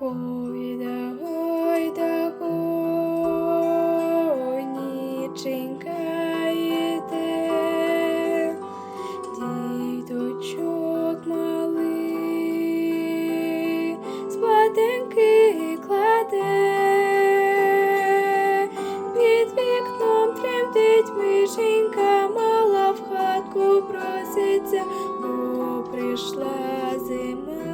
Гойда, гойда, гой, йде, діточок малий, спаденьки кладе, під вікном тремтить мишенька, мала в хатку проситься, бо прийшла зима.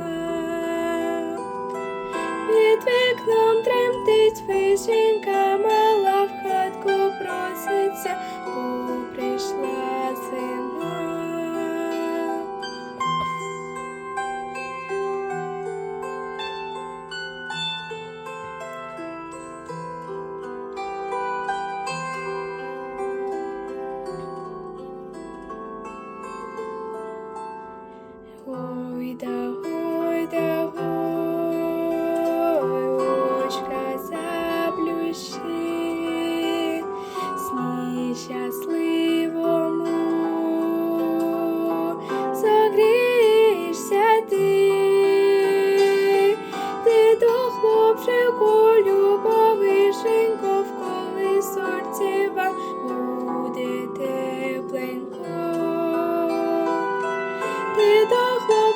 Під вікном тремтить вишенька, мала в хатку проситься, бо прийшла зима. Гойда, гойда,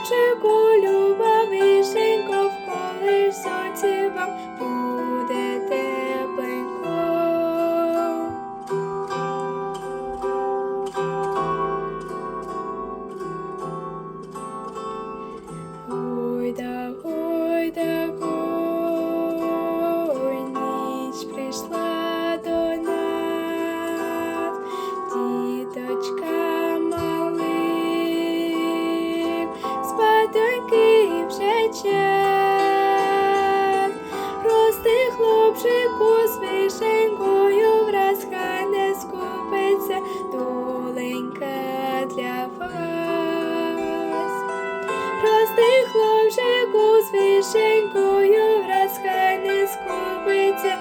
хлопчику люба вишенько, в колисоці вам буде тепленько. да, гойда, вже Рости хлопчику, з вишенькою враз хай не скупиться доленька для вас. Рости хлопчику, з вишенькою враз хай не скупиться